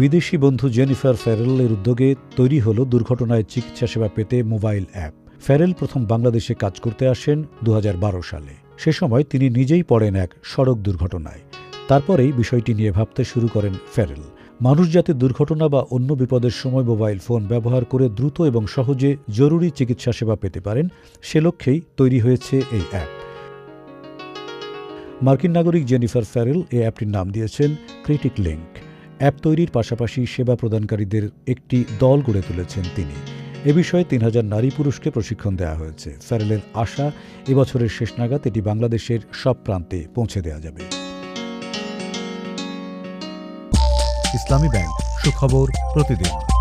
বিদেশি বন্ধু জেনিফার ফ্যারেলের উদ্যোগে তৈরি হল দুর্ঘটনায় চিকিৎসা সেবা পেতে মোবাইল অ্যাপ। ফ্যারেল প্রথম বাংলাদেশে কাজ করতে আসেন দু হাজার বারো সালে। সে সময় তিনি নিজেই পড়েন এক সড়ক দুর্ঘটনায়। তারপরেই বিষয়টি নিয়ে ভাবতে শুরু করেন ফ্যারেল মানুষ যাতে দুর্ঘটনা বা অন্য বিপদের সময় মোবাইল ফোন ব্যবহার করে দ্রুত এবং সহজে জরুরি চিকিৎসা সেবা পেতে পারেন, সে লক্ষ্যেই তৈরি হয়েছে এই অ্যাপ। মার্কিন নাগরিক জেনিফার ফ্যারেল এই অ্যাপটির নাম দিয়েছেন ক্রিটিক লিঙ্ক। অ্যাপ তৈরির পাশাপাশি সেবা প্রদানকারীদের একটি দল গড়ে তুলেছেন তিনি। এ বিষয়ে তিন হাজার নারী পুরুষকে প্রশিক্ষণ দেওয়া হয়েছে। ফ্যারেলের আশা এবছরের শেষ নাগাদ এটি বাংলাদেশের সব প্রান্তে পৌঁছে দেওয়া যাবে। ইসলামী ব্যাংক, সুখবর প্রতিদিন।